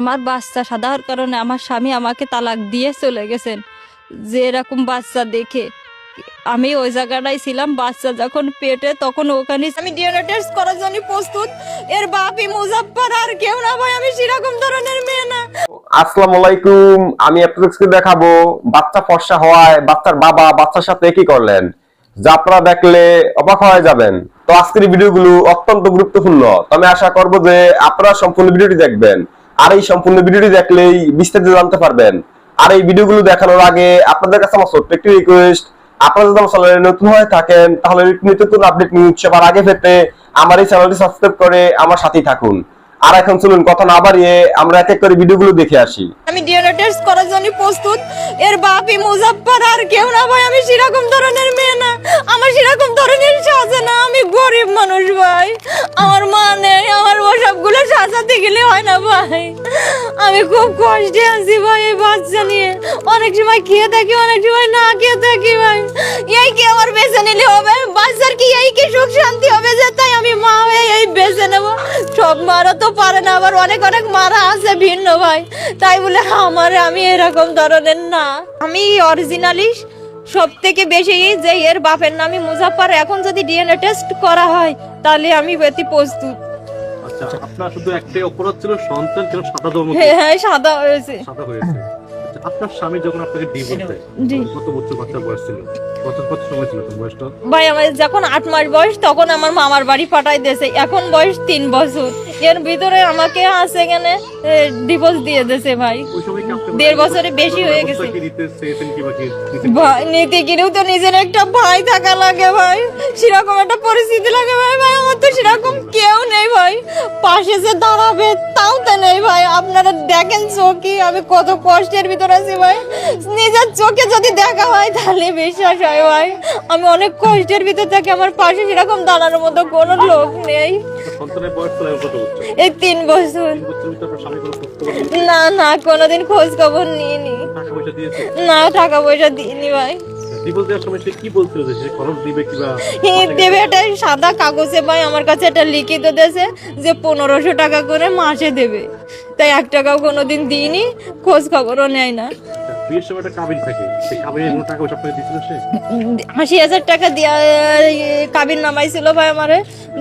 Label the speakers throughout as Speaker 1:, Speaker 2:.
Speaker 1: আমার বাচ্চা সাদার কারণে আমার স্বামী আমাকে তালাক দিয়ে চলে গেছেন। যে এরকম বাচ্চা দেখে। আমি ওই জায়গাটায় ছিলাম বাচ্চা যখন পেটে তখন ওখানে আমি ডিএনএ টেস্ট করার জন্য প্রস্তুত। এর বাপি মুজাফফর আর কেউ না ভাই আমি সেরকম ধরনের মেয়ে না।
Speaker 2: আসসালামু আলাইকুম আমি আপনাদেরকে দেখাবো বাচ্চা ফর্সা হওয়ায় বাচ্চার বাবা বাচ্চার সাথে কি করলেন? যা আপনারা দেখলে অবাক হয়ে যাবেন। তো আজকের ভিডিওগুলো অত্যন্ত গুরুত্বপূর্ণ। তো আমি আশা করব যে আপনারা সম্পূর্ণ ভিডিওটি দেখবেন। আর এই সম্পূর্ণ ভিডিওটি দেখলেই বিস্তারিত জানতে পারবেন। আর এই ভিডিওগুলো দেখানোর আগে আপনাদের কাছে আমার ছোট্ট একটি রিকোয়েস্ট আপনারা যদি আমার চ্যানেলে নতুন হয়ে থাকেন, তাহলে নতুন আপডেট নিউজ সবার আগে পেতে আমার এই চ্যানেলটি সাবস্ক্রাইব করে আমার সাথেই থাকুন। আর এখন চলুন কথা না বাড়িয়ে আমরা এক এক করে ভিডিওগুলো দেখে আসি।
Speaker 1: আমি টেস্ট করার জন্য প্রস্তুত। এর বাপি মুজাফফর আর কেউ না ভাই, আমি সেরকম ধরনের মেয়ে না। আমার সেরকম ধরনের গরিব মানুষ ভাই। আমার মা নেই, আমার ওসবগুলো সাজাতে গেলে হয় না ভাই। আমি খুব কষ্টে আছি ভাই এই বাচ্চা নিয়ে। অনেক সময় খেয়ে থাকি, অনেক সময় না খেয়ে থাকি ভাই। এই কি আমার বেছে নিলে হবে? বাচ্চার কি এই কি সুখ শান্তি হবে যে তাই আমি মা হয়ে এই বেছে নেব? সব মারা তো পারে না, আবার অনেক অনেক মারা আছে ভিন্ন ভাই। তাই বলে আমার আমি এরকম ধরনের না। আমি অরিজিনালি সব থেকে বেশি যে এর বাপের নামই মুজাফার এখন যদি ডিএনএ টেস্ট করা হয় তাহলে আমি ব্যতি প্রস্তুত।
Speaker 3: আচ্ছা আপনার শুধু একটাই অপরাধ ছিল সন্তান ছিল সাদা ধর্ম
Speaker 1: হ্যাঁ হ্যাঁ সাদা হয়েছে।
Speaker 3: সাদা হয়েছে। আপনার স্বামী যখন আপনাকে ডিভোর্স দেয় কত বছর বাচ্চার বয়স ছিল? কত কত সময় ছিল তোর বয়সটা?
Speaker 1: ভাই আমার যখন আট মাস বয়স তখন আমার মামার বাড়ি পাঠাই দিয়েছে। এখন বয়স তিন বছর। এর ভিতরে আমাকে আছে এখানে ডিভোর্স দিয়ে দিয়েছে ভাই। দেড় বছরে বেশি হয়ে গেছে। নিতে গেলেও তো নিজের একটা ভাই থাকা লাগে ভাই। সেরকম একটা পরিস্থিতি লাগে ভাই। ভাই আমার তো সেরকম কেউ নেই ভাই। পাশে যে দাঁড়াবে তাও তো নেই ভাই। আপনারা দেখেন চোখে আমি কত কষ্টের ভিতর আছি ভাই। নিজের চোখে যদি দেখা হয় তাহলে বিশ্বাস হয় ভাই। আমি অনেক কষ্টের ভিতর থাকি আমার পাশে সেরকম দাঁড়ানোর মতো কোনো লোক নেই। এই তিন বছর। না না কোনোদিন খোঁজ খবর
Speaker 3: নিয়ে নি
Speaker 1: না টাকা পয়সা দিইনি ভাই।
Speaker 3: ডিভোর্স দেওয়ার সময় সে কি বলছিল যে সে খরচ দিবে কিংবা?
Speaker 1: হ্যাঁ, দেবে একটা সাদা কাগজে ভাই আমার কাছে লিখিত যে পনেরোশো টাকা করে মাসে দেবে। তাই এক টাকাও কোনোদিন দিইনি খোঁজ খবরও নেয় না।
Speaker 3: আচ্ছা, বিয়ের সময় একটা কাবিন থাকে সেই কাবিনের কোনো টাকা পয়সা দিয়েছিল সে?
Speaker 1: আশি হাজার টাকা দিয়া কাবির নামাইছিল ভাই আমারে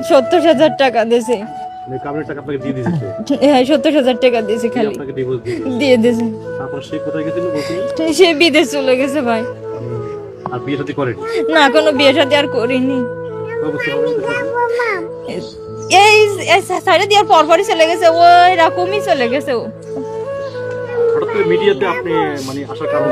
Speaker 1: সত্তর হাজার টাকা দিয়েছে।
Speaker 3: মানে কাবিনের টাকা আপনাকে দিয়ে দিয়েছে
Speaker 1: হ্যাঁ সত্তর হাজার টাকা দিয়েছে খালি।
Speaker 3: আপনাকে ডিভোর্স দিয়ে দিয়েছে। তারপর সে কোথায় গেছিল
Speaker 1: সে বিদেশ চলে গেছে ভাই।
Speaker 3: আর বিয়ে শাদী করেনি?
Speaker 1: না কোনো বিয়ে শাদী আর করিনি? এই এই সাইডে দেওয়ার পরপরই চলে গেছে ও এরকমই চলে গেছে ও।
Speaker 3: হঠাৎ করে মিডিয়াতে আপনি মানে আসার কারণ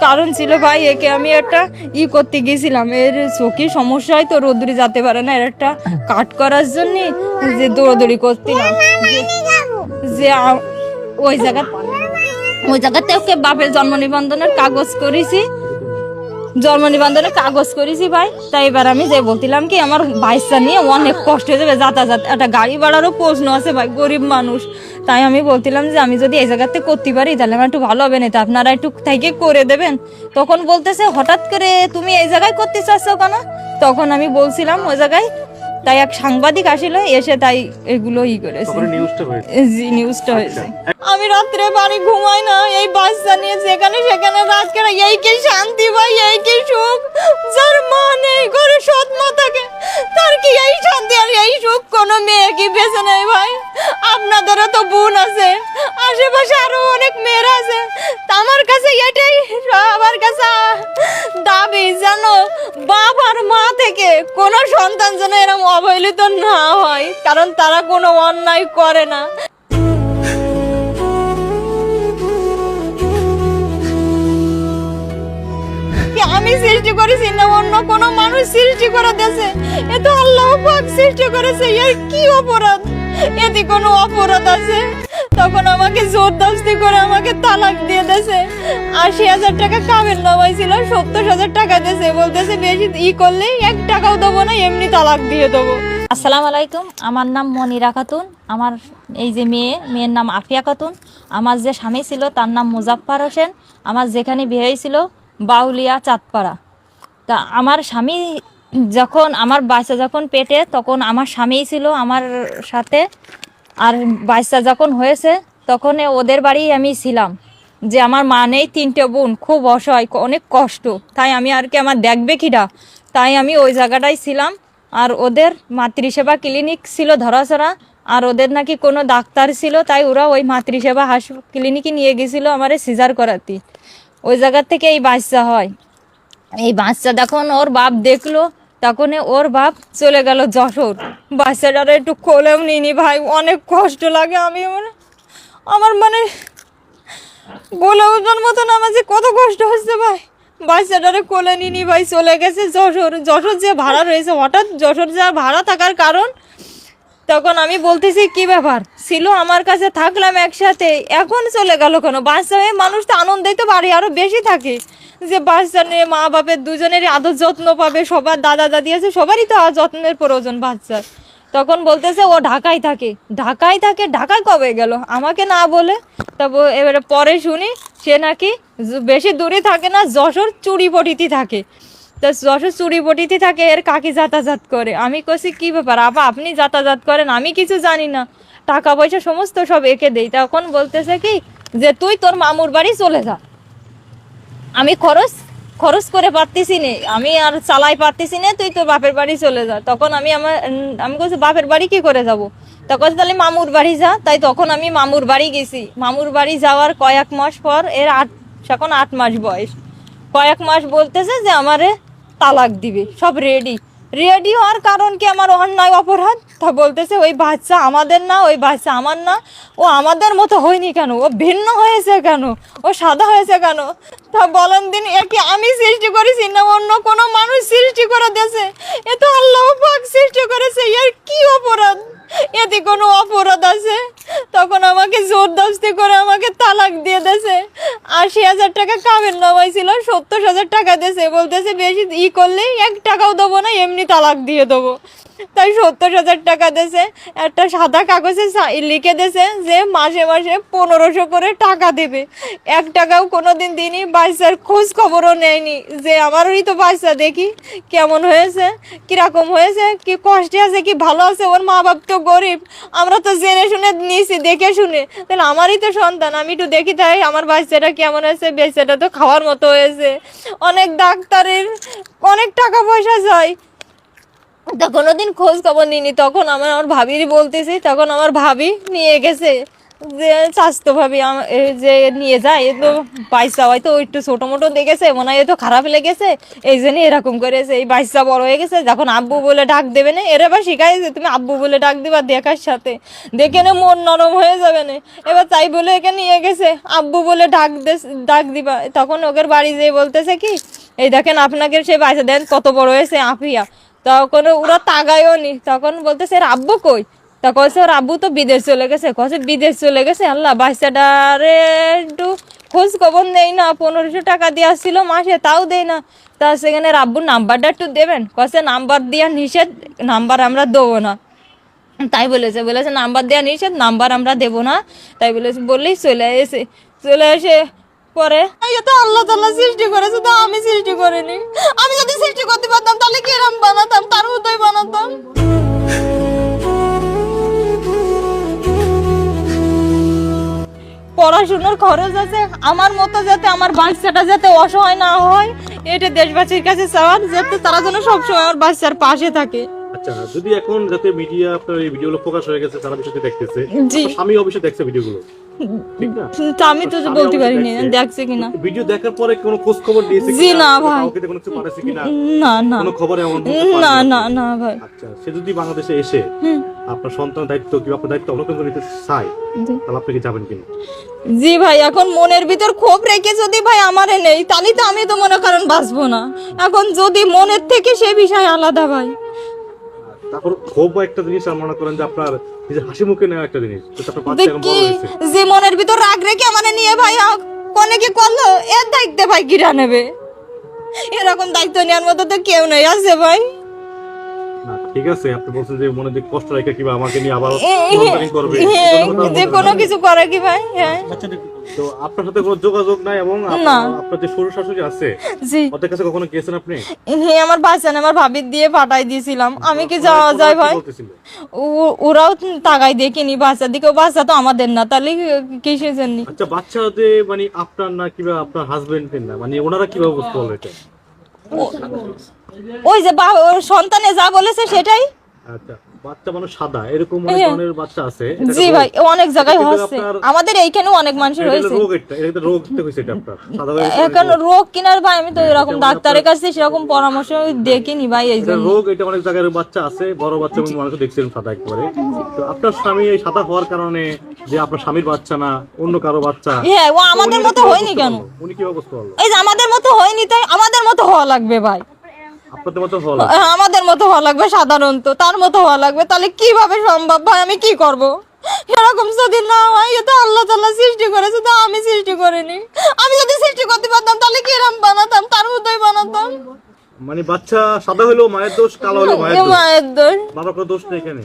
Speaker 3: কারণ ছিল
Speaker 1: ভাই, একে আমি একটা ই করতে গেছিলাম। এর চোখে সমস্যা হয় তো, রোদ্রে যেতে পারে না। এর একটা কাট করার জন্য যে দৌড়দৌড়ি করছিলাম। যে ওই জায়গা ওই জায়গাতে ওকে বাপের জন্ম নিবন্ধনের কাগজ করেছি। জন্ম নিবন্ধনের কাগজ করেছি ভাই। তাই এবার আমি যে বলছিলাম কি আমার বাইসটা নিয়ে অনেক কষ্ট হয়ে যাবে যাতায়াত। একটা গাড়ি ভাড়ারও প্রশ্ন আছে ভাই গরিব মানুষ। তাই আমি বলছিলাম যে আমি যদি এই জায়গাতে করতে পারি তাহলে আমার একটু ভালো হবে না তো আপনারা একটু থেকে করে দেবেন। তখন বলতেছে হঠাৎ করে তুমি এই জায়গায় করতে চাচ্ছ কেন? তখন আমি বলছিলাম ওই জায়গায়। তাই এক সাংবাদিক আসিল এসে তাই এগুলো ই করেছে। জি নিউজটা হয়েছে। আমি রাত্রে বাড়ি ঘুমাই না, এই বাচ্চা নিয়ে যেখানে সেখানে রাত করে এই কি শান্তি ভাই, এই কি সুখ? যার মা নেই, ঘরে সৎ মা থাকে, তার কি এই শান্তি আর এই সুখ? কোনো মেয়ে কি বেঁচে নেই ভাই? আপনাদেরও তো বোন আছে, আশেপাশে আরও অনেক মেয়েরা আছে আমার কাছে এটাই সবার কাছে দাবি জানো বাপ আর মা থেকে কোনো সন্তান যেন এরকম অবহেলিত না হয়, কারণ তারা কোনো অন্যায় করে না। আমি সৃষ্টি করেছি না অন্য কোন মানুষ সৃষ্টি করে দিয়েছে। এ তো আল্লাহ পাক সৃষ্টি করেছে, এর কি অপরাধ? এতে কোনো অপরাধ আছে? তখন আমাকে জোরদস্তি করে আমাকে তালাক দিয়ে দিয়েছে। আশি হাজার টাকা কামের নামাই ছিল সত্তর হাজার টাকা দিয়েছে। বলতেছে, বেশি ই করলেই এক টাকাও দেবো না, এমনি তালাক দিয়ে দেবো। আসসালামু আলাইকুম, আমার নাম মনিরা খাতুন। আমার এই যে মেয়ে, মেয়ের নাম আফিয়া খাতুন। আমার যে স্বামী ছিল, তার নাম মুজাফফর হোসেন। আমার যেখানে বিয়ে হয়েছিল বাউলিয়া, চাঁদপাড়া। তা আমার স্বামী যখন, আমার বাচ্চা যখন পেটে, তখন আমার স্বামীই ছিল আমার সাথে। আর বাচ্চা যখন হয়েছে, তখন ওদের বাড়ি আমি ছিলাম। যে আমার মা নেই, তিনটে বোন, খুব অসহায়, অনেক কষ্ট। তাই আমি আর কি আমার দেখবে কিরা তাই আমি ওই জায়গাটাই ছিলাম। আর ওদের মাতৃসেবা ক্লিনিক ছিল ধরাছড়া। আর ওদের নাকি কোনো ডাক্তার ছিল, তাই ওরা ওই মাতৃসেবা হাস ক্লিনিকে নিয়ে গেছিল আমার সিজার করাতে। ওই জায়গার থেকে এই বাচ্চা হয়। এই বাচ্চা যখন ওর বাপ দেখল, তখন ওর বাপ চলে গেল যশোর। বাচ্চাটার একটু কোলেও নিনি ভাই, অনেক কষ্ট লাগে আমি মানে আমার মানে বলে ওজন মতন আমার যে কত কষ্ট হচ্ছে ভাই। বাচ্চাটারে কোলে নিনি ভাই, চলে গেছে যশোর। যশোর যে ভাড়া রয়েছে, হঠাৎ যশোর যা ভাড়া থাকার কারণ তখন আমি বলতেছি, কি ব্যাপার? ছিল আমার কাছে, থাকলাম একসাথে। এখন চলে গেল কেন? বাচ্চা হয়ে মানুষ তো আনন্দেই তো বাড়ি, আরও বেশি থাকে। যে বাচ্চা নিয়ে মা বাপের দুজনেরই আদর যত্ন পাবে, সবার দাদা দাদি আছে, সবারই তো যত্নের প্রয়োজন বাচ্চার। তখন বলতেছে, ও ঢাকায় থাকে। ঢাকায় থাকে? ঢাকায় কবে গেল? আমাকে না বলে। তারপর এবারে পরে শুনি, সে নাকি বেশি দূরে থাকে না, যশোর চুড়িপটিতে থাকে। তো যশোর চুড়িপটিতে থাকে, এর কাকি যাতায়াত করে? আমি কছি কি ব্যাপার? আপা, আপনি যাতায়াত করেন, আমি কিছু জানি না। টাকা পয়সা সমস্ত সব একে দেই। তখন বলতেছে কি, যে তুই তোর মামুর বাড়ি চলে যা। আমি খরচ খরচ করে পারতেছি নে। আমি আর চালাই পারতেছি না, তুই তোর বাপের বাড়ি চলে যা। তখন আমি আমার, আমি বলছি বাপের বাড়ি কি করে যাব? তখন তাহলে মামুর বাড়ি যা। তাই তখন আমি মামুর বাড়ি গেছি। মামুর বাড়ি যাওয়ার কয়েক মাস পর, এর আট এখন আট মাস বয়স, কয়েক মাস বলতেছে যে আমারে তালাক দিবে, সব রেডি রেডি হওয়ার কারণ কি আমার অন্যায় অপরাধ? তা বলতেছে, ওই বাচ্চা আমাদের না, ওই বাচ্চা আমার না। ও আমাদের মতো হয়নি কেন? ও ভিন্ন হয়েছে কেন? ও সাদা হয়েছে কেন? তা বলেন দিন একে আমি সৃষ্টি করেছি না অন্য কোনো মানুষ সৃষ্টি করে দিয়েছে? এ তো আল্লাহ সৃষ্টি করেছে, এর কি অপরাধ? এতে কোনো অপরাধ আছে? তখন আমাকে জোরদস্তি করে আমাকে তালাক দিয়ে দেছে। আশি হাজার টাকা কামের নামাই ছিল, সত্তর হাজার টাকা দিয়েছে বলতেছে, বেশি ই করলে এক টাকাও দেবো না, এমনি তালাক দিয়ে দেবো। তাই সত্তর হাজার টাকা দিয়েছে একটা সাদা কাগজে লিখে দিয়েছে যে মাসে মাসে পনেরোশো করে টাকা দেবে। এক টাকাও কোনো দিন দিনই বাচ্চার খোঁজ খবরও নেয়নি যে আমারই তো বাচ্চা, দেখি কেমন হয়েছে, কীরকম হয়েছে, কি কষ্টে আছে, কি ভালো আছে, ওর মা বাপ তো গরিব। আমরা তো জেনে শুনে নিয়েছি, দেখে শুনে। তাহলে আমারই তো সন্তান, আমি একটু দেখি তাই আমার বাচ্চাটা কেমন হয়েছে বাচ্চাটা তো খাওয়ার মতো হয়েছে। অনেক ডাক্তারের অনেক টাকা পয়সা যায় তা কোনোদিন খোঁজ খবর নিনি তখন আমার আমার ভাবির বলতেছি, তখন আমার ভাবি নিয়ে গেছে যে, স্বাস্থ্য ভাবি যে নিয়ে যায়, এ তো পয়সা হয়তো একটু ছোটো মোটো দেখেছে, মনে হয় এ তো খারাপ লেগেছে, এই জন্য এরকম করেছে, এই বাচ্চা বড় হয়ে গেছে, যখন আব্বু বলে ডাক দেবে না, এর এবার শিখাইছে তুমি আব্বু বলে ডাক দিবা দেখার সাথে। দেখে না মন নরম হয়ে যাবে না। এবার তাই বলে একে নিয়ে গেছে, আব্বু বলে ডাক দে ডাক দিবা। তখন ওদের বাড়ি যেয়ে বলতেছে কি, এই দেখেন আপনাকে সে বাচ্চা দেন, কত বড় হয়েছে আপিয়া তখন ওরা তাগায়ও নি। তখন বলতেছে এর আব্বু কই? তখন সে ওর আব্বু তো বিদেশ চলে গেছে। কছে বিদেশ চলে গেছে? আল্লাহ, বাচ্চাটারে একটু খোঁজ খবর নেই না। পনেরোশো টাকা দেওয়া ছিল মাসে, তাও দেয় না। তা সেখানে ওর আব্বুর নাম্বারটা একটু দেবেন? কছে নাম্বার দেওয়া নিষেধ, নাম্বার আমরা দেবো না। তাই বলেছে বলেছে, নাম্বার দেওয়া নিষেধ, নাম্বার আমরা দেবো না। তাই বলেছে, বললেই চলে এসে চলে এসে এটা আল্লাহ সৃষ্টি করেছে তো আমি সৃষ্টি করিনি। আমি যদি সৃষ্টি করতে পারতাম তাহলে কি বানাতাম? তার মতোই বানাতাম। পড়াশোনার খরচ আছে আমার মতো যাতে আমার বাচ্চাটা যাতে অসহায় না হয় এটা দেশবাসীর কাছে চাওয়ার যাতে তারা যেন সবসময় আমার বাচ্চার পাশে থাকে।
Speaker 3: আচ্ছা যদি এখন যাতে মিডিয়া আপনার এই ভিডিওগুলো প্রকাশ হয়ে গেছে সারা বিষয়টি দেখতেছে। স্বামী অবশ্যই দেখছে ভিডিওগুলো ঠিক না?
Speaker 1: আমি তো বলতে
Speaker 3: অবশ্যই
Speaker 1: পারিনি
Speaker 3: দেখছে।
Speaker 1: কিনা
Speaker 3: ভিডিও দেখার পরে কোনো খোঁজ খবর দিয়েছে
Speaker 1: জি না? ভাই।
Speaker 3: কাউকে কোনো কিছু পাঠাইছে কিনা
Speaker 1: না? না
Speaker 3: কোনো খবর এমন
Speaker 1: না না না ভাই।
Speaker 3: আচ্ছা সে যদি বাংলাদেশে এসে আপনার সন্তানের দায়িত্ব আপনার দায়িত্ব অবলম্বন চায়। তাহলে আপনি কি যাবেন কিনা
Speaker 1: জি ভাই এখন মনের ভিতর ক্ষোভ রেখে যদি ভাই আমারে নেই তাহলে তো আমি তো মনে করেন বাঁচবো না। এখন যদি মনের থেকে সে বিষয় আলাদা ভাই।
Speaker 3: তারপর ক্ষোভ একটা জিনিস আর মনে করেন যে আপনার নিজের হাসি মুখে নেওয়া একটা জিনিস। তো আপনার বাচ্চা এখন বড়
Speaker 1: দেখি
Speaker 3: হয়েছে।
Speaker 1: যে মনের ভিতর রাগ রেখে আমারে নিয়ে ভাই কোনে কি করল? এর দায়িত্বে ভাই গিরা নেবে। এরকম দায়িত্ব নেওয়ার মতো তো কেউ নেই আছে ভাই।
Speaker 3: ঠিক আছে? আপনি বলছেন যে মনে যে কষ্ট রেখে কিংবা আমাকে নিয়ে আবার
Speaker 1: এ-
Speaker 3: করবে?
Speaker 1: যে কোনো কিছু করে কি ভাই? হ্যাঁ।
Speaker 3: তো আপনার সাথে কোনো যোগাযোগ নাই এবং আপনার যে শ্বশুর শাশুড়ি আছে
Speaker 1: জি।
Speaker 3: ওদের কাছে কখনো গেছেন আপনি?
Speaker 1: হ্যাঁ আমার বাচ্চা আমার ভাবির দিয়ে পাঠাই দিয়েছিলাম। আমি কি যাওয়া যায় ভাই? ও- ওরাও তাকাই দেখিনি বাচ্চা দিকে। বাচ্চা তো আমাদের না তাহলে কিসের জন্য?
Speaker 3: আচ্ছা বাচ্চা যে মানে আপনার না কিংবা আপনার হাজবেন্ডের না? মানে ওনারা কীভাবে বুঝতে পারল এটা?
Speaker 1: ওই যে সন্তানে যা বলেছে সেটাই?
Speaker 3: আচ্ছা। বাচ্চা সাদা এরকম অনেক
Speaker 1: হ্যাঁ।
Speaker 3: ধরনের বাচ্চা আছে।
Speaker 1: জি ভাই অনেক জায়গায় হচ্ছে
Speaker 3: আপনার-
Speaker 1: আমাদের এইখানেও অনেক মানুষের হয়েছে
Speaker 3: রোগ এটা এটা রোগ থেকে হয়েছে এটা আপনার। সাদা
Speaker 1: এখন রোগ কিনার ভাই আমি তো এরকম ডাক্তারের কাছে সেরকম পরামর্শ দেখিনি ভাই এই জন্য।
Speaker 3: রোগ এটা অনেক জায়গায় বাচ্চা আছে বড় বাচ্চা এবং মানুষ দেখছিলেন সাদা একবারে। তো আপনার স্বামী এই সাদা হওয়ার কারণে যে আপনার স্বামীর বাচ্চা না অন্য কারও বাচ্চা
Speaker 1: হ্যাঁ ও আমাদের মতো হয়নি কেন?
Speaker 3: উনি পারল?
Speaker 1: এই যে আমাদের মতো হয়নি তাই আমাদের মতো হওয়া লাগবে ভাই। আমাদের মতো হওয়া লাগবে সাধারণত তার মতো হওয়া লাগবে তাহলে কীভাবে সম্ভব? ভাই আমি কি করব? এরকম যদি না হয় এটা আল্লাহ তাল্লাহ সৃষ্টি করেছে তো আমি সৃষ্টি করিনি। আমি যদি সৃষ্টি করতে পারতাম তাহলে কি এরকম বানাতাম? তার মতোই বানাতাম।
Speaker 3: মানে বাচ্চা সাদা হলো মায়ের দোষ কালো হলো মায়ের দোষ।
Speaker 1: মায়ের দোষ।
Speaker 3: বাবার কোনো দোষ নেই এখানে?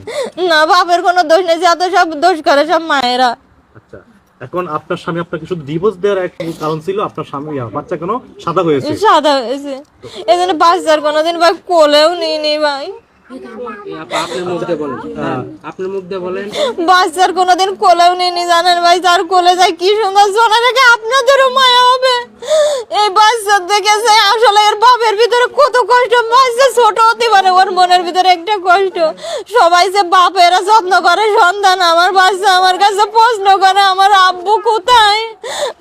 Speaker 1: না বাপের কোনো দোষ নেই যত সব দোষ করে সব মায়েরা।
Speaker 3: আচ্ছা। এখন আপনার স্বামী আপনাকে শুধু ডিভোর্স দেওয়ার একটা কারণ ছিল, আপনার স্বামী বাচ্চা কেন সাদা হয়েছে?
Speaker 1: সাদা হয়েছে। এই জন্য বাচ্চার কোনোদিন ভাই কোলেও নিইনি ভাই। এর বাপের যত্ন করে, সন্তান আমার বাচ্চা আমার কাছে প্রশ্ন করে, আমার আব্বু কোথায়?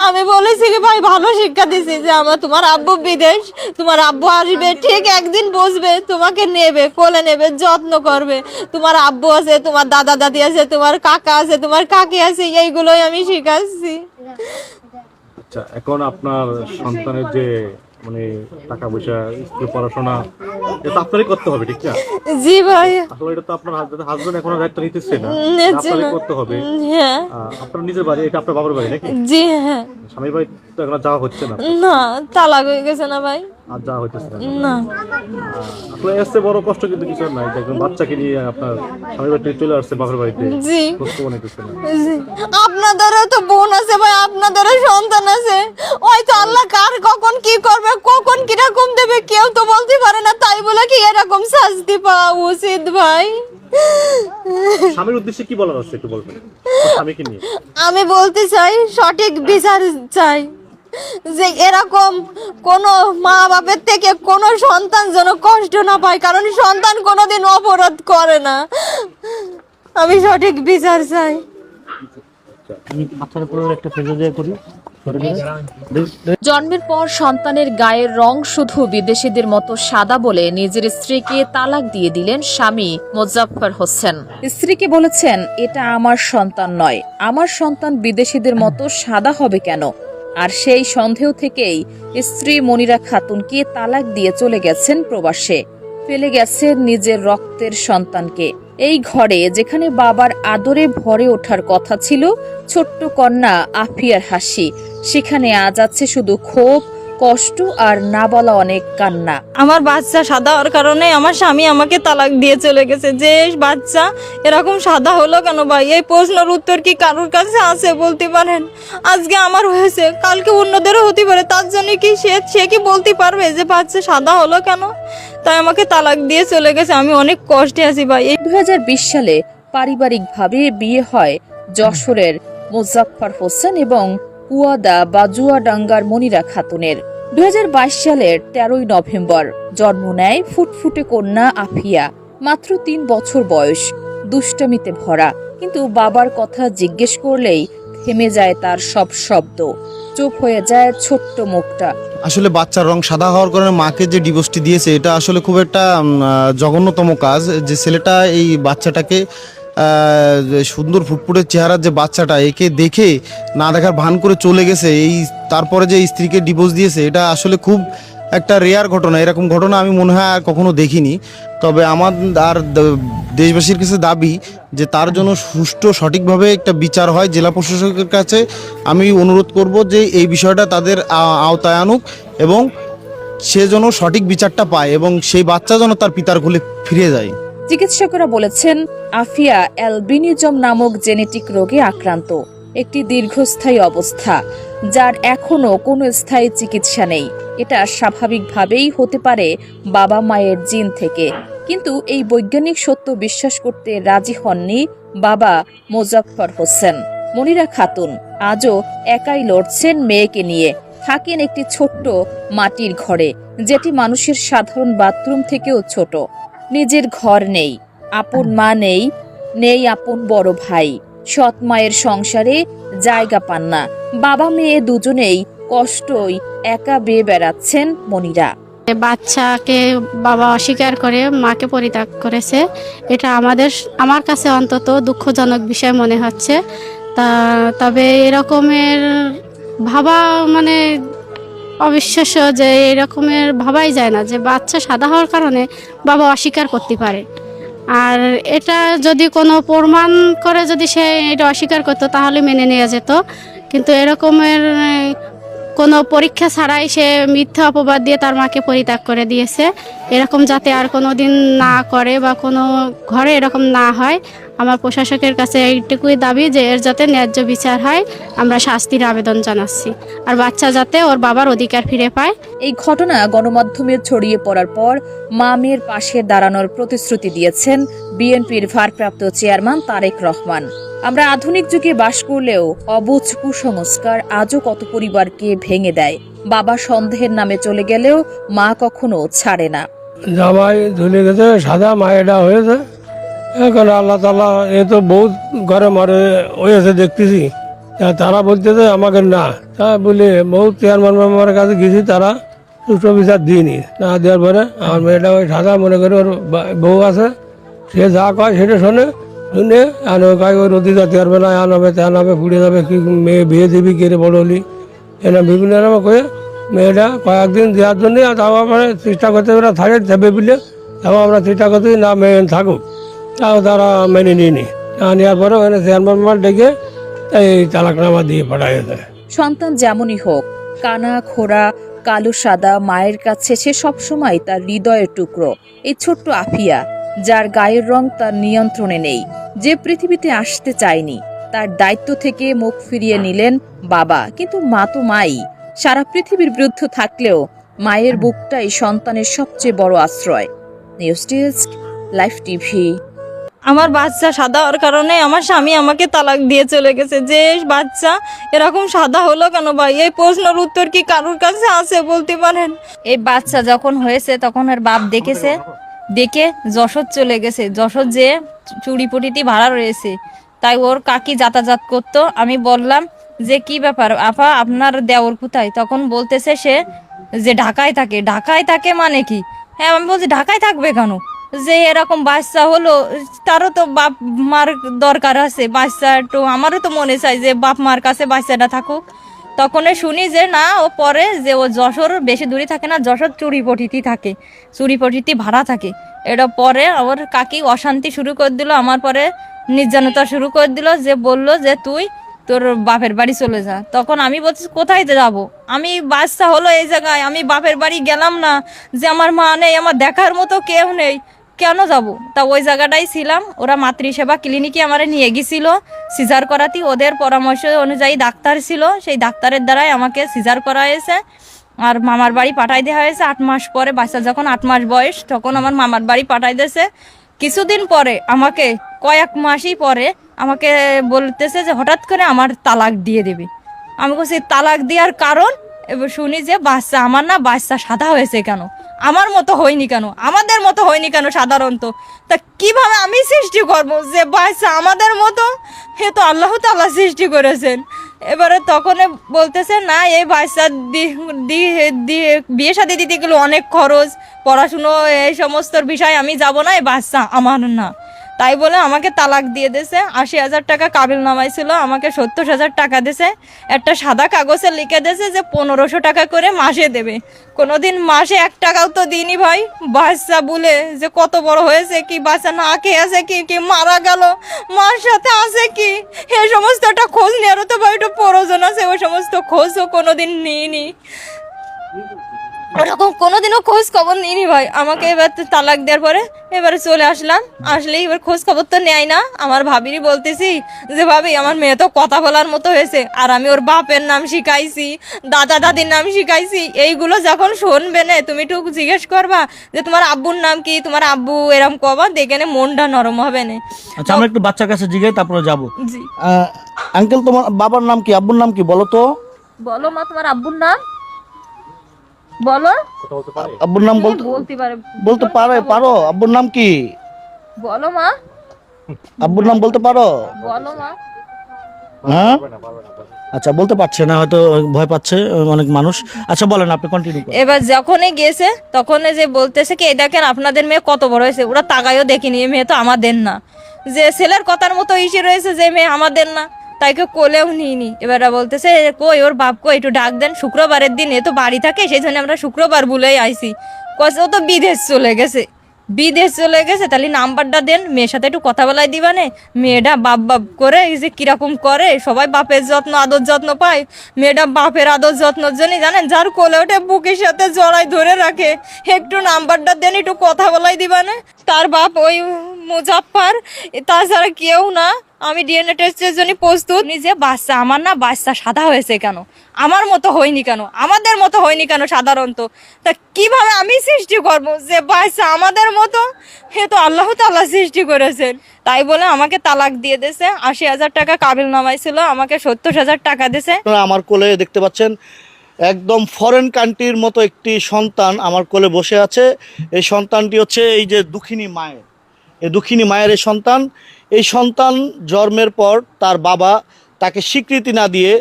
Speaker 1: আমি বলেছি কি, ভাই, ভালো শিক্ষা দিছি যে আমার, তোমার আব্বু বিদেশ, তোমার আব্বু আসবে, ঠিক একদিন বসবে, তোমাকে নেবে, কোলে নেবে। যত্ন করবে। তোমার আব্বু আছে তোমার দাদা দাদি আছে তোমার কাকা আছে তোমার কাকি আছে এইগুলোই আমি শিখাচ্ছি।
Speaker 3: আচ্ছা এখন আপনার সন্তানের যে মানে টাকা পয়সা স্কুল পড়াশোনা এটা আপনারই করতে হবে ঠিক না?
Speaker 1: জি ভাই।
Speaker 3: আসলে এটা তো আপনার হাজবেন্ড এখনও দায়িত্ব নিতেছে না। আপনারই করতে হবে।
Speaker 1: হ্যাঁ।
Speaker 3: আপনার নিজের বাড়ি এটা আপনার বাবার বাড়ি নাকি?
Speaker 1: জি হ্যাঁ।
Speaker 3: স্বামীর বাড়ি তো এখন যাওয়া হচ্ছে না।
Speaker 1: না তালাক হয়ে গেছে না ভাই।
Speaker 3: আর যাওয়া হইতেছে না। আসলে এসে বড় কষ্ট কিন্তু কিছু নাই। যে একজন বাচ্চাকে নিয়ে আপনার স্বামীর বাড়িতে চলে আসছে বাবার বাড়িতে
Speaker 1: জি।
Speaker 3: কষ্ট না।
Speaker 1: জি। আপনাদেরও তো বোন আছে ভাই আপনাদেরও সন্তান আছে। ওই তো আল্লাহ কার কখন কি করবে কখন কীরকম দেবে কেউ তো বলতে পারে না তাই বলে কি এরকম শাস্তি পাওয়া উচিত ভাই?
Speaker 3: স্বামীর উদ্দেশ্যে কি বলার আছে একটু বলবেন? স্বামীকে নিয়ে।
Speaker 1: আমি বলতে চাই সঠিক বিচার চাই। যে এরকম কোন মা বাপের থেকে কোনো সন্তান যেন কষ্ট না পায় কারণ সন্তান কোনোদিন অপরাধ করে না। আমি সঠিক বিচার চাই।
Speaker 4: জন্মের পর সন্তানের গায়ের রং শুধু বিদেশিদের মতো সাদা বলে নিজের স্ত্রীকে তালাক দিয়ে দিলেন স্বামী মোজাফফর হোসেন। স্ত্রীকে বলেছেন এটা আমার সন্তান নয়। আমার সন্তান বিদেশিদের মতো সাদা হবে কেন? আর সেই সন্দেহ থেকেই স্ত্রী মনিরা খাতুনকে তালাক দিয়ে চলে গেছেন প্রবাসে। ফেলে গেছেন নিজের রক্তের সন্তানকে। এই ঘরে যেখানে বাবার আদরে ভরে ওঠার কথা ছিল, ছোট্ট কন্যা আফিয়ার হাসি। সেখানে আজ আছে শুধু ক্ষোভ কষ্ট আর না বলা অনেক কান্না।
Speaker 1: আমার বাচ্চা সাদা হওয়ার কারণে আমার স্বামী আমাকে তালাক দিয়ে চলে গেছে। যে বাচ্চা এরকম সাদা হলো কেন ভাই? এই প্রশ্নের উত্তর কি কারোর কাছে আছে বলতে পারেন? আজকে আমার হয়েছে কালকে অন্যদেরও হতে পারে। তার জন্য কি সে সে কি বলতে পারবে যে বাচ্চা সাদা হলো কেন? তাই আমাকে তালাক দিয়ে চলে গেছে। আমি অনেক কষ্টে আছি ভাই। এই
Speaker 4: দুই হাজার বিশ সালে পারিবারিকভাবে বিয়ে হয় যশোরের মোজাফফর হোসেন এবং কুয়াদা বাজুয়াডাঙ্গার মনিরা খাতুনের। দু হাজার বাইশ সালের তেরোই নভেম্বর, জন্ম নেয় ফুটফুটে কন্যা আফিয়া, মাত্র তিন বছর বয়স, দুষ্টামিতে ভরা। কিন্তু বাবার কথা জিজ্ঞেস করলেই থেমে যায় তার সব শব্দ। চুপ হয়ে যায় ছোট্ট মুখটা।
Speaker 5: আসলে বাচ্চার রং সাদা হওয়ার কারণে মাকে যে ডিভোর্সটি দিয়েছে, এটা আসলে খুব একটা জঘন্যতম কাজ। যে ছেলেটা এই বাচ্চাটাকে সুন্দর ফুটফুটের চেহারার যে বাচ্চাটা, একে দেখে না দেখার ভান করে চলে গেছে। এই তারপরে যে স্ত্রীকে ডিভোর্স দিয়েছে, এটা আসলে খুব একটা রেয়ার ঘটনা। এরকম ঘটনা আমি মনে হয় আর কখনো দেখিনি। তবে আমার আর দেশবাসীর কাছে দাবি যে তার জন্য সুষ্ঠু, সঠিকভাবে একটা বিচার হয় জেলা প্রশাসকের কাছে। আমি অনুরোধ করব যে এই বিষয়টা তাদের আওতায় আনুক এবং সে যেন সঠিক বিচারটা পায় এবং সেই বাচ্চা যেন তার পিতার কোলে ফিরে যায়।
Speaker 4: চিকিৎসকরা বলেছেন, আফিয়া অ্যালবিনিজম নামক জেনেটিক রোগে আক্রান্ত। একটি দীর্ঘস্থায়ী অবস্থা, যার এখনও কোনো স্থায়ী চিকিৎসা নেই। এটা স্বাভাবিকভাবেই হতে পারে বাবা মায়ের জিন থেকে। কিন্তু এই বৈজ্ঞানিক সত্য বিশ্বাস করতে রাজি হননি বাবা মোজাফফর হোসেন। মনিরা খাতুন, আজও একাই লড়ছেন মেয়েকে নিয়ে। থাকেন একটি ছোট্ট মাটির ঘরে, যেটি মানুষের সাধারণ বাথরুম থেকেও ছোট। নিজের ঘর নেই, আপন মা নেই নেই আপন বড় ভাই। সৎ মায়ের সংসারে জায়গা পান না। বাবা মেয়ে দুজনেই কষ্টই একা বেয়ে বেড়াচ্ছেন মনিরা।
Speaker 6: বাচ্চাকে বাবা অস্বীকার করে, মাকে পরিত্যাগ করেছে, এটা আমাদের, আমার কাছে অন্তত দুঃখজনক বিষয় মনে হচ্ছে। তা, তবে এরকমের ভাবা মানে অবিশ্বাস্য যে এরকমের ভাবাই যায় না, যে বাচ্চা সাদা হওয়ার কারণে বাবা অস্বীকার করতে পারে। আর এটা যদি কোনো প্রমাণ করে যদি সে এটা অস্বীকার করতো, তাহলে মেনে নেওয়া যেত। কিন্তু এরকমের কোনো পরীক্ষা ছাড়াই সে মিথ্যা অপবাদ দিয়ে তার মাকে পরিত্যাগ করে দিয়েছে। এরকম যাতে আর কোনো দিন না করে বা কোনো ঘরে এরকম না হয় আমার প্রশাসকের কাছে এইটুকুই দাবি যে এর যাতে ন্যায্য বিচার হয় আমরা শাস্তির আবেদন জানাচ্ছি। আর বাচ্চা যাতে ওর বাবার অধিকার ফিরে পায়।
Speaker 4: এই ঘটনা গণমাধ্যমে ছড়িয়ে পড়ার পর মা মেয়ের পাশে দাঁড়ানোর প্রতিশ্রুতি দিয়েছেন বিএনপির ভারপ্রাপ্ত চেয়ারম্যান তারেক রহমান। আমরা আধুনিক যুগে বাস করলেও অবুঝ কুসংস্কার আজও কত পরিবারকে ভেঙে দেয়। বাবা সন্দেহের নামে চলে গেলেও মা কখনো ছাড়ে না।
Speaker 7: জামাই ধুলে গেছে সাদা মায়েরা হয়েছে। এখন আল্লাহ তালা এ তো বহুত ঘরে মরে হয়েছে দেখতেছি। তা তারা বলতেছে, আমাকে না। তা বলে, বহুত চেয়ারম্যান মেম্বারের কাছে গেছি, তারা সুষ্ঠু বিচার দিইনি। না দেওয়ার পরে আমার মেয়েটা ওই সাদা মনে করে ওর বউ আছে, সে যা কয় সেটা শোনে, শুনে আনো কয় ওর অতি জাতি পারবে না আন হবে, ত্যান হবে, পুড়ে যাবে, কি মেয়ে বিয়ে দিবি কে রে বড় হলি? এরা বিভিন্ন রকম কয়ে মেয়েটা কয়েকদিন দেওয়ার জন্য তাও আমরা চেষ্টা করতে ওরা থাকে, যাবে বলে, তাও আমরা চেষ্টা করতে না মেয়ে থাকুক। তাও তারা মেনে নিইনি তা নেওয়ার পরে ওখানে চেয়ারম্যান ডেকে এই তালাকনামা দিয়ে পাঠাইছে
Speaker 4: সন্তান যেমনই হোক, কানা, খোড়া, কালো সাদা, মায়ের কাছে সে সবসময় তার হৃদয়ের টুকরো, এই ছোট্ট আফিয়া, যার গায়ের রং তার নিয়ন্ত্রণে নেই, যে পৃথিবীতে আসতে চায়নি, তার দায়িত্ব থেকে মুখ ফিরিয়ে নিলেন বাবা, কিন্তু মা তো মাই। সারা পৃথিবীর বিরুদ্ধে থাকলেও মায়ের বুকটাই সন্তানের সবচেয়ে বড় আশ্রয়। News desk Life TV.
Speaker 1: আমার বাচ্চা সাদা হওয়ার কারণে আমার স্বামী আমাকে তালাক দিয়ে চলে গেছে। যে বাচ্চা এরকম সাদা হলো কেন ভাই? এই প্রশ্নের উত্তর কি কারোর কাছে আছে বলতে পারেন? এই বাচ্চা যখন হয়েছে তখন আর বাপ দেখেছে, দেখে যশোর চলে গেছে। যশোর যে চুড়ি পুটিটি ভাড়া রয়েছে, তাই ওর কাকি যাতায়াত করতো। আমি বললাম, যে কি ব্যাপার? আপা, আপনার দেওর কোথায়? তখন বলতেছে সে যে ঢাকায় থাকে। ঢাকায় থাকে মানে কি? হ্যাঁ আমি বলছি, ঢাকায় থাকবে কেন? যে এরকম বাচ্চা হলো, তারও তো বাপ মার দরকার আছে। বাচ্চা একটু, আমারও তো মনে চাই যে বাপ মার কাছে বাচ্চাটা থাকুক। তখন শুনি যে না, ও পরে যে ও যশোর বেশি দূরে থাকে না, যশোর চুরিপটিতি থাকে, চুরিপটিতি ভাড়া থাকে। এটা পরে ওর কাকি অশান্তি শুরু করে দিল, আমার পরে নির্জনতা শুরু করে দিল, যে বলল যে তুই তোর বাপের বাড়ি চলে যা। তখন আমি বলছি, কোথায় যাব? আমি বাচ্চা হলো এই জায়গায়, আমি বাপের বাড়ি গেলাম না, যে আমার মা নেই, আমার দেখার মতো কেউ নেই। কেন যাব? তা ওই জায়গাটাই ছিলাম। ওরা মাতৃসেবা ক্লিনিকে আমারে নিয়ে গেছিল। সিজার করাতে ওদের পরামর্শ অনুযায়ী ডাক্তার ছিল। সেই ডাক্তারের দ্বারাই আমাকে সিজার করা হয়েছে আর মামার বাড়ি পাঠাই দেওয়া হয়েছে আট মাস পরে। বাচ্চা যখন আট মাস বয়স, তখন আমার মামার বাড়ি পাঠাই দিয়েছে। কিছুদিন পরে আমাকে, কয়েক মাসই পরে আমাকে বলতেছে যে হঠাৎ করে আমার তালাক দিয়ে দেবে। আমি বলছি, তালাক দেওয়ার কারণ? এবার শুনি যে বাচ্চা, আমার না বাচ্চা সাদা হয়েছে কেন? আমার মতো হয়নি কেন? আমাদের মতো হয়নি কেন সাধারণত? তা কীভাবে আমি সৃষ্টি করব যে বাচ্চা আমাদের মতো? হে তো আল্লাহ তাল্লাহ সৃষ্টি করেছেন। এবারে তখন বলতেছে, না, এই বাচ্চা বিয়ে শাদি দিতে গেলে অনেক খরচ, পড়াশুনো, এই সমস্ত বিষয় আমি যাব না, এই বাচ্চা আমার না। তাই বলে আমাকে তালাক দিয়ে দিয়েছে। আশি হাজার টাকা কাবিল নামাইছিল, আমাকে সত্তর হাজার টাকা দিয়েছে। একটা সাদা কাগজে লিখে দিয়েছে যে পনেরোশো টাকা করে মাসে দেবে। কোনোদিন মাসে এক টাকাও তো দিইনি ভাই। বাচ্চা বলে যে কত বড় হয়েছে কি, বাচ্চা না খেয়ে আছে কি কি মারা গেল, মার সাথে আছে কি? এই সমস্ত একটা খোঁজ নেওয়ারও তো ভাই একটু প্রয়োজন আছে, ওই সমস্ত খোঁজও কোনো কোনোদিন নিইনি। ওরকম কোনোদিনও খোঁজ খবর নিইনি ভাই। আমাকে এবার তো তালাক দেওয়ার পরে এবারে চলে আসলাম। আসলে এবার খোঁজ খবর তো নেয় না। আমার ভাবিরই বলতেছি যে ভাবি আমার মেয়ে তো কথা বলার মতো হয়েছে। আর আমি ওর বাপের নাম শিখাইছি দাদা দাদির নাম শিখাইছি। এইগুলো যখন শুনবে না তুমি একটু জিজ্ঞেস করবা যে তোমার আব্বুর নাম কি? তোমার আব্বু এরম কবা দেখে নে মনটা নরম হবে না।
Speaker 8: আচ্ছা আমরা একটু বাচ্চার কাছে জিগাই তারপরে যাব।
Speaker 1: জি।
Speaker 8: আঙ্কেল তোমার বাবার নাম কি? আব্বুর নাম কি? বলো তো।
Speaker 1: বলো মা তোমার আব্বুর নাম? বলো।
Speaker 8: আব্বুর নাম বলতে
Speaker 1: বলতে পারে?
Speaker 8: বলতে পারে পারো। আব্বুর নাম কি?
Speaker 1: বলো মা।
Speaker 8: আব্বুর নাম বলতে পারো?
Speaker 1: বলো মা।
Speaker 8: হ্যাঁ? আচ্ছা বলতে পারছে না হয়তো ভয় পাচ্ছে অনেক মানুষ। আচ্ছা বলেন আপনি কন্টিনিউ করেন।
Speaker 1: এবার যখনই গেছে তখন যে বলতেছে কি দেখেন আপনাদের মেয়ে কত বড় হয়েছে? ওরা তাকাইও দেখিনি এই মেয়ে তো আমাদের না। যে ছেলের কথার মতো ইসে রয়েছে যে মেয়ে আমাদের না। তাই কেউ কোলেও নিইনি। এবার বলতেছে, কই, ওর বাপ কই? একটু ডাক দেন, শুক্রবারের দিন এ তো বাড়ি থাকে, সেই জন্য আমরা শুক্রবার বলেই আইছি। কছে ও তো বিদেশ চলে গেছে। বিদেশ চলে গেছে, তাহলে নাম্বারটা দেন, মেয়ের সাথে একটু কথা বলাই দিবানে। মেয়েটা বাপ বাপ করে, এই যে কীরকম করে, সবাই বাপের যত্ন, আদর যত্ন পায়। মেয়েটা বাপের আদর যত্নর জন্যই, জানেন, যার কোলে ওঠে, বুকের সাথে জড়াই ধরে রাখে। একটু নাম্বারটা দেন, একটু কথা বলাই দিবানে। তার বাপ ওই মুজাফফর, তাছাড়া কেউ না। আমি ডিএনএ টেস্টের জন্য প্রস্তুত। নিজে বাচ্চা আমার না বাচ্চা সাদা হয়েছে কেন? আমার মতো হয়নি কেন? আমাদের মতো হয়নি কেন সাধারণত? তা কীভাবে আমি সৃষ্টি করব যে বাচ্চা আমাদের মতো? হে তো আল্লাহ তাল্লাহ সৃষ্টি করেছেন। তাই বলে আমাকে তালাক দিয়ে দিয়েছে। আশি হাজার টাকা কাবিল নামাইছিল আমাকে সত্তর হাজার টাকা দিয়েছে।
Speaker 8: আমার কোলে দেখতে পাচ্ছেন একদম ফরেন কান্ট্রির মতো একটি সন্তান আমার কোলে বসে আছে। এই সন্তানটি হচ্ছে এই যে দুঃখিনী মায়ের। এই দুঃখিনী মায়ের এই সন্তান এই সন্তান জন্মের পর তার বাবা তাকে স্বীকৃতি না দিয়ে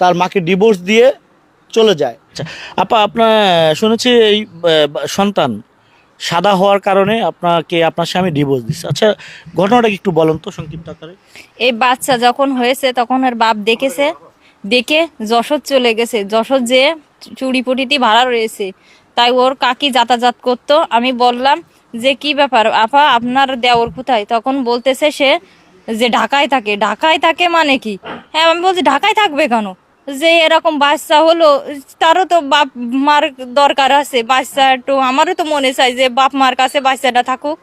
Speaker 8: তার মাকে ডিভোর্স দিয়ে চলে যায়। আচ্ছা আপা আপনার শুনেছি এই সন্তান সাদা হওয়ার কারণে আপনাকে আপনার স্বামী ডিভোর্স দিচ্ছে আচ্ছা ঘটনাটা কি একটু বলেন তো সংক্ষিপ্ত আকারে।
Speaker 1: এই বাচ্চা যখন হয়েছে তখন ওর বাপ দেখেছে দেখে যশোর চলে গেছে। যশোর যে চুড়িপুটিটি ভাড়া রয়েছে তাই ওর কাকি যাতায়াত করতো। আমি বললাম যে কি ব্যাপার? আপা আপনার দেওর কোথায়? তখন বলতেছে সে যে ঢাকায় থাকে। ঢাকায় থাকে মানে কি? হ্যাঁ আমি বলছি, ঢাকায় থাকবে কেন? যে এরকম বাচ্চা হলো, তারও তো বাপ মার দরকার আছে। বাচ্চা একটু, আমারও তো মনে চাই যে বাপ মার কাছে বাচ্চাটা থাকুক।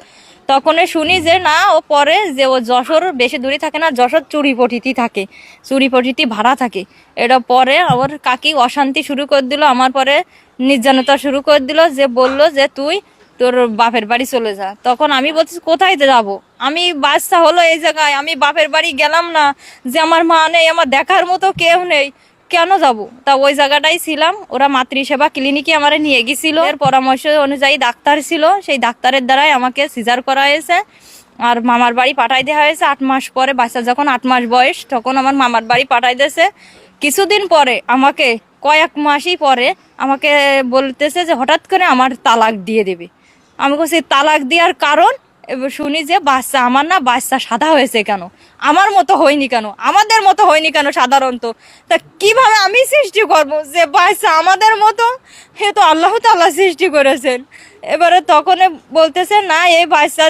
Speaker 1: তখন শুনি যে, না, ও পরে যে ও যশোর বেশি দূরে থাকে না, যশোর চুরিপটিতি থাকে। চুরিপটিতি ভাড়া থাকে। এটা পরে আমার কাকি অশান্তি শুরু করে দিল, আমার পরে নির্জনতা শুরু করে দিল, যে বলল যে, তুই তোর বাপের বাড়ি চলে যা। তখন আমি বলছি, কোথায় যাব? আমি বাচ্চা হলো এই জায়গায়, আমি বাপের বাড়ি গেলাম না, যে আমার মা নেই, আমার দেখার মতো কেউ নেই, কেন যাব? তা ওই জায়গাটাই ছিলাম, ওরা মাতৃসেবা ক্লিনিকে আমার নিয়ে গেছিল। এর পরামর্শ অনুযায়ী ডাক্তার ছিল, সেই ডাক্তারের দ্বারাই আমাকে সিজার করা হয়েছে আর মামার বাড়ি পাঠাই দেওয়া হয়েছে আট মাস পরে। বাচ্চা যখন আট মাস বয়স, তখন আমার মামার বাড়ি পাঠাই দিয়েছে। কিছুদিন পরে আমাকে, কয়েক মাসই পরে, আমাকে বলতেছে যে হঠাৎ করে আমার তালাক দিয়ে দেবে। আমি বলছি তালাক দেওয়ার কারণ? এবার শুনি যে, বাচ্চা আমার না বাচ্চা সাদা হয়েছে কেন? আমার মতো হয়নি কেন? আমাদের মতো হয়নি কেন সাধারণত? তা কীভাবে আমি সৃষ্টি করব যে, বাচ্চা আমাদের মতো? হে তো আল্লাহ তাল্লাহ সৃষ্টি করেছেন। এবারে তখন বলতেছে, না, এই বাচ্চা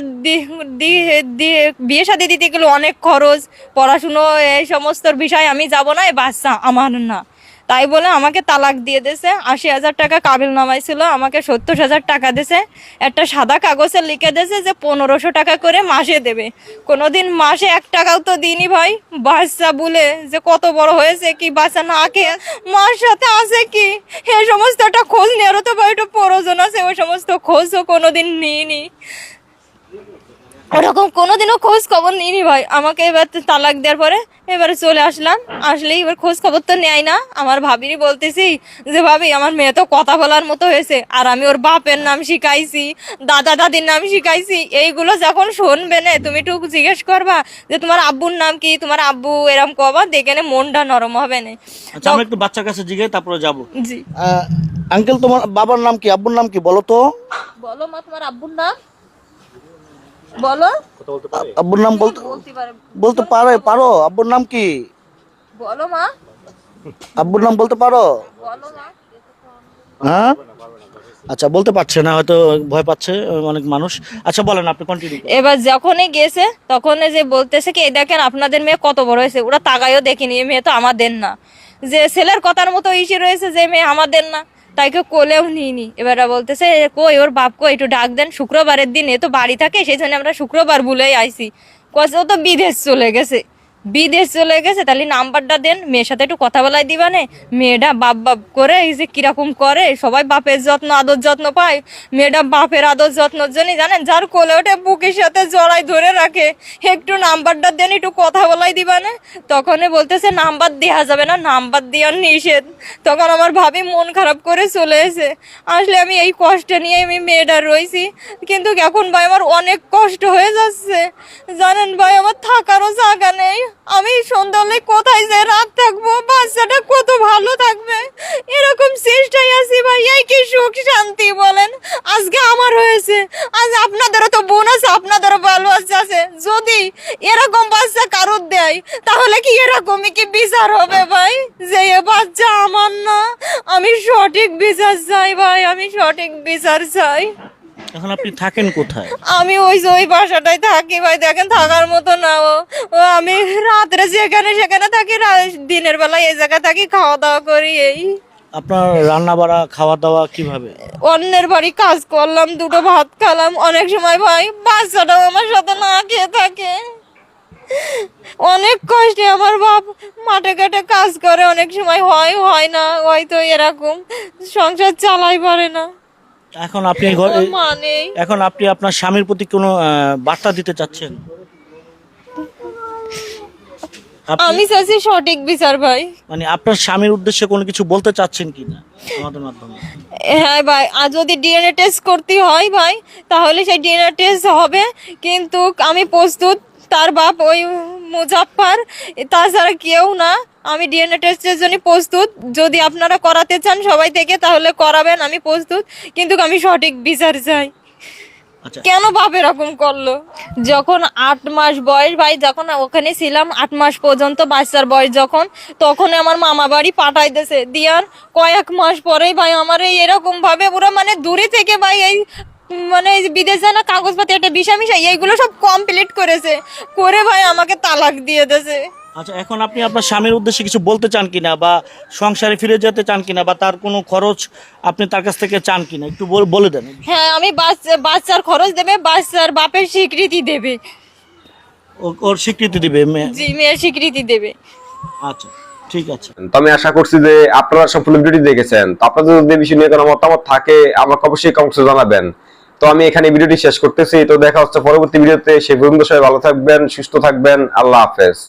Speaker 1: বিয়ে শাদি দিতে গেলে অনেক খরচ, পড়াশুনো, এই সমস্ত বিষয় আমি যাব না, এই বাচ্চা আমার না। তাই বলে আমাকে তালাক দিয়ে দিয়েছে। আশি হাজার টাকা কাবিল নামাইছিল, আমাকে সত্তর হাজার টাকা দিয়েছে। একটা সাদা কাগজে লিখে দিয়েছে যে পনেরোশো টাকা করে মাসে দেবে। কোনোদিন মাসে এক টাকাও তো দিইনি ভাই। বাচ্চা বলে যে কত বড় হয়েছে কি বাচ্চা না খেয়ে মার সাথে আছে কি? এই সমস্ত একটা খোঁজ নেওয়ারও তো ভাই একটু প্রয়োজন আছে ওই সমস্ত খোঁজও কোনোদিন নিইনি। ওরকম কোনোদিনও খোঁজ খবর নিইনি ভাই। আমাকে এবার তালাক দেওয়ার পরে এবারে চলে আসলাম। আসলেই এবার খোঁজ খবর তো নেয় না। আমার ভাবিরই বলতেছি যে ভাবি আমার মেয়ে তো কথা বলার মতো হয়েছে। আর আমি ওর বাপের নাম শিখাইছি দাদা দাদির নাম শিখাইছি। এইগুলো যখন শুনবে না তুমি একটু জিজ্ঞেস করবা যে তোমার আব্বুর নাম কি? তোমার আব্বু এরম কবা দেখে নে মনটা নরম হবে না।
Speaker 8: আচ্ছা আমরা একটু বাচ্চার কাছে জিগাই তারপরে যাব।
Speaker 1: জি।
Speaker 8: আঙ্কেল তোমার বাবার নাম কি? আব্বুর নাম কি? বলো তো।
Speaker 1: বলো মা তোমার আব্বুর নাম? বলো।
Speaker 8: আব্বুর নাম বলতে
Speaker 1: বলতে পারে।
Speaker 8: পারো আব্বুর নাম কি?
Speaker 1: বলো মা।
Speaker 8: আব্বুর নাম বলতে পারো? হ্যাঁ? আচ্ছা বলতে পারছে না হয়তো ভয় পাচ্ছে অনেক মানুষ। আচ্ছা বলেন আপনি কন্টিনিউ
Speaker 1: এবার যখনই গেছে তখন যে বলতেছে কি দেখেন আপনাদের মেয়ে কত বড় হয়েছে। ওরা তাকাইও দেখিনি এই মেয়ে তো আমাদের না। যে ছেলের কথার মতো ইসে রয়েছে যে মেয়ে আমাদের না। তাইকে কোলেও নিইনি। এবার বলতেছে "এ, কই ওর বাপ কই? একটু ডাক দেন শুক্রবারের দিন এ তো বাড়ি থাকে সেই জন্য আমরা শুক্রবার বলেই আইসি কছে ও তো বিদেশ চলে গেছে। বিদেশ চলে গেছে, তাহলে নাম্বারটা দেন, মেয়ের সাথে একটু কথা বলাই দিবা নে মেয়েটা বাপ বাপ করে, এই যে কীরকম করে, সবাই বাপের যত্ন, আদর যত্ন পায়। মেয়েটা বাপের আদর যত্নর জন্যই জানেন, যার কোলে ওঠে বুকের সাথে জড়াই ধরে রাখে। একটু নাম্বারটা দেন, একটু কথা বলাই দিবা না তখনই বলতেছে, নাম্বার দেওয়া যাবে না, নাম্বার দেওয়ার নিষেধ। তখন আমার ভাবি মন খারাপ করে চলে এসে, আসলে আমি এই কষ্ট নিয়ে আমি মেয়েটা রয়েছি, কিন্তু এখন ভাই আমার অনেক কষ্ট হয়ে যাচ্ছে। জানেন ভাই, আমার থাকারও জায়গা নেই। আমি সন্ধ্যাবেলায় কোথায় যে রাত থাকব, বাচ্চাটা কত ভালো থাকবে? এরকম চেষ্টায় আছি ভাই এই কি সুখ শান্তি বলেন? আজকে আমার হয়েছে, আজ আপনাদেরও তো বোন আছে আপনাদেরও ভালো আছে। যদি এরকম বাচ্চা কারোর দেয়, তাহলে কি এরকমই কি বিচার হবে ভাই? যে এ বাচ্চা আমার না, আমি সঠিক বিচার চাই ভাই, আমি সঠিক বিচার চাই।
Speaker 8: এখন আপনি থাকেন কোথায়?
Speaker 1: আমি ওই যে ওই বাসাটাই থাকি ভাই দেখেন থাকার মতো না ও। ও আমি রাত্রে যেখানে সেখানে থাকি দিনের বেলায় এই জায়গায় থাকি খাওয়া দাওয়া করি এই।
Speaker 8: আপনার রান্না বাড়া খাওয়া দাওয়া কীভাবে?
Speaker 1: অন্যের বাড়ি কাজ করলাম দুটো ভাত খেলাম। অনেক সময় ভাই বাচ্চাটাও আমার সাথে না খেয়ে থাকে। অনেক কষ্টে আমার বাপ মাঠে ঘাটে কাজ করে অনেক সময় হয় হয় না হয়তো এরকম। সংসার চালাই পারে না।
Speaker 8: এখন আপনি এই ঘরে
Speaker 1: আমার মা নেই
Speaker 8: এখন আপনি আপনার স্বামীর প্রতি কোনো বার্তা দিতে চাচ্ছেন?
Speaker 1: আমি চাইছি সঠিক বিচার ভাই।
Speaker 8: মানে আপনার স্বামীর উদ্দেশ্যে কোনো কিছু বলতে চাচ্ছেন কিনা আমাদের মাধ্যমে?
Speaker 1: হ্যাঁ ভাই আর যদি ডিএনএ টেস্ট করতে হয় ভাই তাহলে সেই ডিএনএ টেস্ট হবে কিন্তু আমি প্রস্তুত তার বাপ ওই মুজাফফর তাছাড়া কেউ না। আমি ডিএনএ টেস্টের জন্য প্রস্তুত। যদি আপনারা করাতে চান সবাই থেকে তাহলে করাবেন আমি প্রস্তুত। কিন্তু আমি সঠিক বিচার চাই।
Speaker 8: আচ্ছা।
Speaker 1: কেন বাপ এরকম করল? যখন আট মাস বয়স ভাই যখন ওখানে ছিলাম আট মাস পর্যন্ত বাচ্চার বয়স যখন তখন আমার মামা বাড়ি পাঠাই দিয়েছে দিয়ার কয়েক মাস পরেই ভাই আমার এই এরকম ভাবে পুরো মানে দূরে থেকে ভাই এই মানে এই যে বিদেশে না কাগজপাতি একটা বিষা মিশা এইগুলো সব কমপ্লিট করেছে। করে ভাই আমাকে তালাক দিয়ে দেছে
Speaker 8: আচ্ছা এখন আপনি আপনার স্বামীর উদ্দেশ্যে কিছু বলতে চান কিনা বা সংসারে ফিরে যেতে চান কিনা বা তার কোনো খরচ আপনি তার কাছ থেকে চান কিনা একটু বল- বলে দেন।
Speaker 1: হ্যাঁ আমি বাচ্চা বাচ্চার খরচ দেবে বাচ্চার বাপের স্বীকৃতি দেবে।
Speaker 8: ও- ওর স্বীকৃতি দিবে মেয়ে
Speaker 1: জি মেয়ের স্বীকৃতি দেবে।
Speaker 8: আচ্ছা ঠিক আছে।
Speaker 2: তো আমি আশা করছি যে আপনারা সম্পূর্ণ ভিডিওটি দেখেছেন। তো আপনাদের যদি বিষয় নিয়ে কোনো মতামত থাকে আমাকে অবশ্যই কমেন্টে জানাবেন। তো আমি এখানে ভিডিওটি শেষ করতেছি। তো দেখা হচ্ছে পরবর্তী ভিডিওতে। সে পর্যন্ত সবাই ভালো থাকবেন, সুস্থ থাকবেন। আল্লাহ হাফেজ।